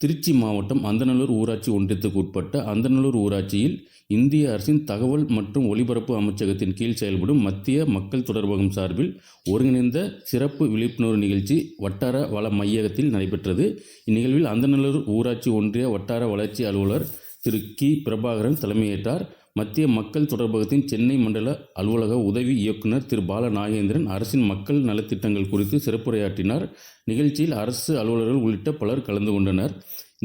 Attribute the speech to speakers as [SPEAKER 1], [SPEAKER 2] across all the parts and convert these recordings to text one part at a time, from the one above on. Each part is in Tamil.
[SPEAKER 1] திருச்சி மாவட்டம் அந்தநல்லூர் ஊராட்சி ஒன்றியத்துக்கு உட்பட்ட அந்தநல்லூர் ஊராட்சியில் இந்திய அரசின் தகவல் மற்றும் ஒலிபரப்பு அமைச்சகத்தின் கீழ் செயல்படும் மத்திய மக்கள் தொடர்பகம் சார்பில் ஒருங்கிணைந்த சிறப்பு விழிப்புணர்வு நிகழ்ச்சி வட்டார வள மையகத்தில் நடைபெற்றது. இந்நிகழ்வில் அந்தநல்லூர் ஊராட்சி ஒன்றிய வட்டார வளர்ச்சி அலுவலர் திரு கி. பிரபாகரன் தலைமையேற்றார். மத்திய மக்கள் தொடர்பகத்தின் சென்னை மண்டல அலுவலக உதவி இயக்குனர் திரு பால நாகேந்திரன் அரசின் மக்கள் நலத்திட்டங்கள் குறித்து சிறப்புரையாற்றினார். நிகழ்ச்சியில் அரசு அலுவலர்கள் உள்ளிட்ட பலர் கலந்து கொண்டனர்.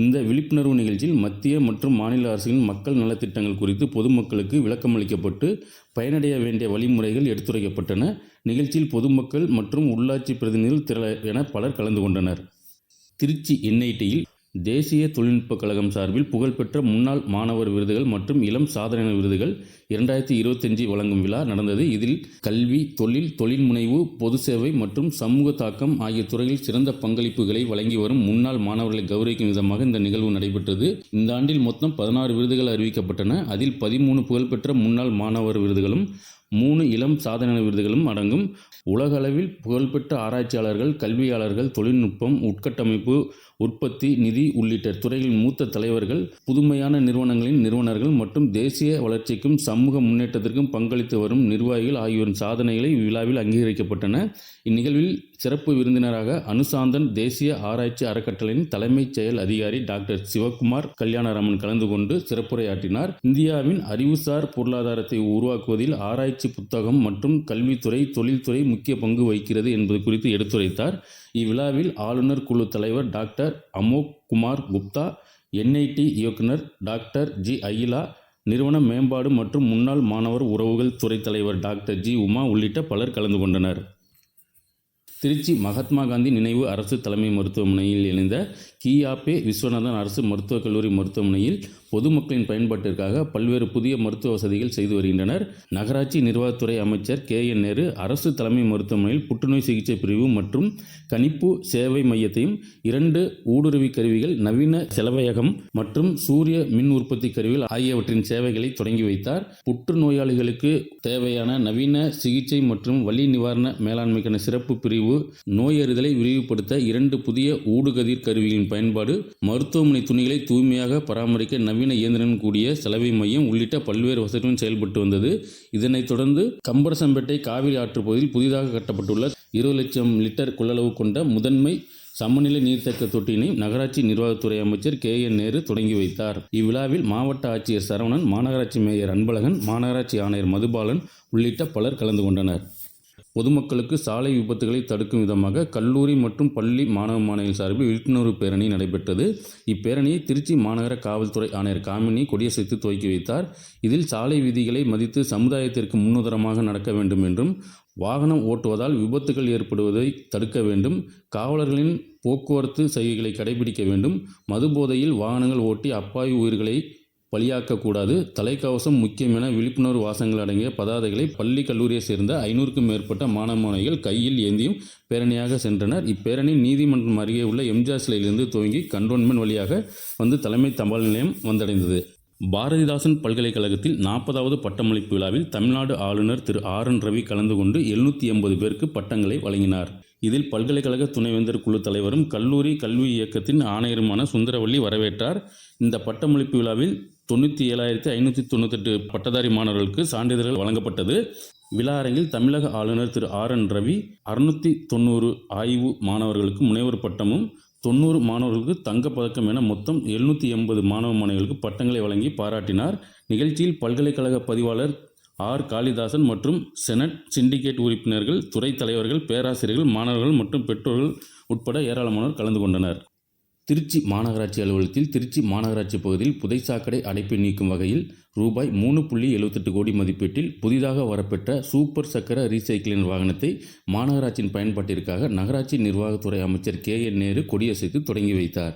[SPEAKER 1] இந்த விழிப்புணர்வு நிகழ்ச்சியில் மத்திய மற்றும் மாநில அரசுகளின் மக்கள் நலத்திட்டங்கள் குறித்து பொதுமக்களுக்கு விளக்கமளிக்கப்பட்டு பயனடைய வேண்டிய வழிமுறைகள் எடுத்துரைக்கப்பட்டன. நிகழ்ச்சியில் பொதுமக்கள் மற்றும் உள்ளாட்சி பிரதிநிதிகள் திரள என பலர் கலந்து கொண்டனர். திருச்சி என்ஐடியில் தேசிய தொழில்நுட்ப கழகம் சார்பில் புகழ்பெற்ற முன்னாள் மாணவர் விருதுகள் மற்றும் இளம் சாதனையாளர் விருதுகள் இரண்டாயிரத்தி இருபத்தஞ்சு வழங்கும் விழா நடந்தது. இதில் கல்வி தொழில் தொழில் முனைவு பொது சேவை மற்றும் சமூக தாக்கம் ஆகிய துறையில் சிறந்த பங்களிப்புகளை வழங்கி வரும் முன்னாள் மாணவர்களை கௌரவிக்கும் விதமாக இந்த நிகழ்வு நடைபெற்றது. இந்த ஆண்டில் மொத்தம் பதினாறு விருதுகள் அறிவிக்கப்பட்டன. அதில் பதிமூணு புகழ்பெற்ற முன்னாள் மாணவர் விருதுகளும் மூணு இளம் சாதனையாளர் விருதுகளும் அடங்கும். உலகளவில் புகழ்பெற்ற ஆராய்ச்சியாளர்கள் கல்வியாளர்கள் தொழில்நுட்பம் உட்கட்டமைப்பு உற்பத்தி நிதி உள்ளிட்ட துறைகளின் மூத்த தலைவர்கள் புதுமையான நிறுவனங்களின் நிறுவனர்கள் மற்றும் தேசிய வளர்ச்சிக்கும் சமூக முன்னேற்றத்திற்கும் பங்களித்து வரும் நிர்வாகிகள் ஆகியோரின் சாதனைகளை இவ்விழாவில் அங்கீகரிக்கப்பட்டன. இந்நிகழ்வில் சிறப்பு விருந்தினராக அனுசாந்தன் தேசிய ஆராய்ச்சி அறக்கட்டளையின் தலைமைச் செயல் அதிகாரி டாக்டர் சிவகுமார் கல்யாணராமன் கலந்து கொண்டு சிறப்புரையாற்றினார். இந்தியாவின் அறிவுசார் பொருளாதாரத்தை உருவாக்குவதில் ஆராய்ச்சி புத்தகம் மற்றும் கல்வித்துறை தொழில்துறை முக்கிய பங்கு வகிக்கிறது என்பது குறித்து எடுத்துரைத்தார். இவ்விழாவில் ஆளுநர் குழு தலைவர் டாக்டர் அமோக் குமார் குப்தா என்ஐடி இயக்குனர் டாக்டர் ஜி அயிலா நிறுவன மேம்பாடு மற்றும் முன்னாள் மாணவர் உறவுகள் துறை தலைவர் டாக்டர் ஜி உமா உள்ளிட்ட பலர் கலந்து கொண்டனர். திருச்சி மகாத்மா காந்தி நினைவு அரசு தலைமை மருத்துவமனையில் இணைந்த கியாபே விஸ்வநாதன் அரசு மருத்துவக் கல்லூரி மருத்துவமனையில் பொதுமக்களின் பயன்பாட்டிற்காக பல்வேறு புதிய மருத்துவ வசதிகள் செய்து வருகின்றனர். நகராட்சி நிர்வாகத்துறை அமைச்சர் கே என் நேரு அரசு தலைமை மருத்துவமனையில் புற்றுநோய் சிகிச்சை பிரிவு மற்றும் கணிப்பு சேவை மையத்தையும் இரண்டு ஊடுருவி கருவிகள் நவீன செலவையகம் மற்றும் சூரிய மின் உற்பத்தி கருவிகள் ஆகியவற்றின் சேவைகளை தொடங்கி வைத்தார். புற்றுநோயாளிகளுக்கு தேவையான நவீன சிகிச்சை மற்றும் வலி நிவாரண மேலாண்மைக்கான சிறப்பு பிரிவு நோயறிதலை விரிவுபடுத்த இரண்டு புதிய ஊடுகதிர் கருவிகளின் பயன்பாடு மருத்துவமனை துணிகளை தூய்மையாக பராமரிக்க நவீன இயந்திரன் கூடிய சலவை மையம் உள்ளிட்ட பல்வேறு வசதிகளும் செயல்பட்டு வந்தது. இதனைத் தொடர்ந்து கம்பரசம்பேட்டை காவிரி ஆற்று பகுதியில் புதிதாக கட்டப்பட்டுள்ள இருபது லட்சம் லிட்டர் கொள்ளளவு கொண்ட முதன்மை சமநிலை நீர்த்தேக்க தொட்டியினை நகராட்சி நிர்வாகத்துறை அமைச்சர் கே. என். நேரு தொடங்கி வைத்தார். இவ்விழாவில் மாவட்ட ஆட்சியர் சரவணன் மாநகராட்சி மேயர் அன்பழகன் மாநகராட்சி ஆணையர் மதுபாலன் உள்ளிட்ட பலர் கலந்து கொண்டனர். பொதுமக்களுக்கு சாலை விபத்துகளை தடுக்கும் விதமாக கல்லூரி மற்றும் பள்ளி மாணவ மாணவிகள் சார்பில் விழிப்புணர்வு பேரணி நடைபெற்றது. இப்பேரணியை திருச்சி மாநகர காவல்துறை ஆணையர் காமினி கொடியசைத்து துவக்கி வைத்தார். இதில் சாலை விதிகளை மதித்து சமுதாயத்திற்கு முன்னுதரமாக நடக்க வேண்டும் என்றும் வாகனம் ஓட்டுவதால் விபத்துகள் ஏற்படுவதை தடுக்க வேண்டும் காவலர்களின் போக்குவரத்து செய்கைகளை கடைபிடிக்க வேண்டும் மதுபோதையில் வாகனங்கள் ஓட்டி அப்பாவி உயிர்களை பலியாக்கக்கூடாது. தலைக்கவசம் முக்கியம் என விழிப்புணர்வு வாசங்கள் அடங்கிய பதாதைகளை பள்ளி கல்லூரியை சேர்ந்த ஐநூறுக்கும் மேற்பட்ட மாணவ மாணவிகள் கையில் ஏந்தியும் பேரணியாக சென்றனர். இப்பேரணி நீதிமன்றம் அருகே உள்ள எம்ஜிஆர் சிலையிலிருந்து துவங்கி கண்டோன்மெண்ட் வழியாக வந்து தலைமை தபால் நிலையம் வந்தடைந்தது. பாரதிதாசன் பல்கலைக்கழகத்தில் நாற்பதாவது பட்டமளிப்பு விழாவில் தமிழ்நாடு ஆளுநர் திரு ஆர் என் ரவி கலந்து கொண்டு எழுநூற்றி எண்பது பேருக்கு பட்டங்களை வழங்கினார். இதில் பல்கலைக்கழக துணைவேந்தர் குழு தலைவரும் கல்லூரி கல்வி இயக்கத்தின் ஆணையருமான சுந்தரவள்ளி வரவேற்றார். இந்த பட்டமளிப்பு விழாவில் தொண்ணூற்றி ஏழாயிரத்தி ஐநூற்றி தொண்ணூத்தெட்டு பட்டதாரி மாணவர்களுக்கு சான்றிதழ்கள் வழங்கப்பட்டது. விழா அரங்கில் தமிழக ஆளுநர் திரு ஆர் என் ரவி அறுநூற்றி தொண்ணூறு ஆய்வு மாணவர்களுக்கு முனைவர் பட்டமும் தொண்ணூறு மாணவர்களுக்கு தங்கப்பதக்கம் என மொத்தம் எழுநூற்றி எண்பது மாணவ மாணவிகளுக்கு பட்டங்களை வழங்கி பாராட்டினார். நிகழ்ச்சியில் பல்கலைக்கழக பதிவாளர் ஆர். காளிதாசன் மற்றும் செனட் சிண்டிகேட் உறுப்பினர்கள் துறை தலைவர்கள் பேராசிரியர்கள் மாணவர்கள் மற்றும் பெற்றோர்கள் உட்பட ஏராளமானோர் கலந்து கொண்டனர். திருச்சி மாநகராட்சி அலுவலகத்தில் திருச்சி மாநகராட்சி பகுதியில் புதைச்சாக்கடை அடைப்பை நீக்கும் வகையில் ரூபாய் மூணு புள்ளி எழுபத்தெட்டு கோடி மதிப்பீட்டில் புதிதாக வரப்பெற்ற சூப்பர் சக்கர ரீசைக்கிளிங் வாகனத்தை மாநகராட்சியின் பயன்பாட்டிற்காக நகராட்சி நிர்வாகத்துறை அமைச்சர் கே என் நேரு கொடியசைத்து தொடங்கி வைத்தார்.